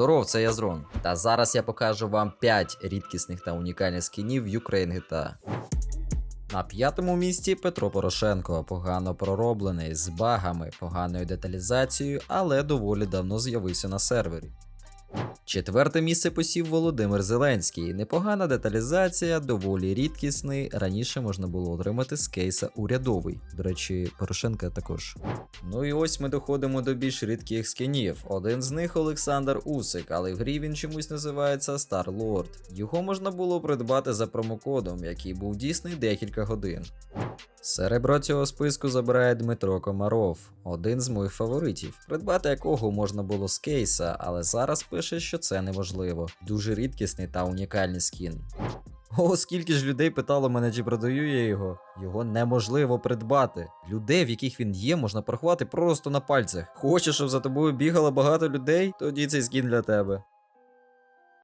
Здоров, це я Зрон. Та зараз я покажу вам 5 рідкісних та унікальних скінів Ukraine GTA. На п'ятому місці Петро Порошенко, погано пророблений, з багами, поганою деталізацією, але доволі давно з'явився на сервері. Четверте місце посів Володимир Зеленський. Непогана деталізація, доволі рідкісний. Раніше можна було отримати з кейса урядовий. До речі, Порошенка також. Ну і ось ми доходимо до більш рідких скінів. Один з них Олександр Усик, але в грі він чомусь називається Lord. Його можна було придбати за промокодом, який був дійсний декілька годин. Серебро цього списку забирає Дмитро Комаров, один з моїх фаворитів, придбати якого можна було з кейса, але зараз пише, що це неможливо. Дуже рідкісний та унікальний скін. О, скільки ж людей питало мене, чи продаю я його. Його неможливо придбати. Людей, в яких він є, можна порахувати просто на пальцях. Хочеш, щоб за тобою бігало багато людей? Тоді цей скін для тебе.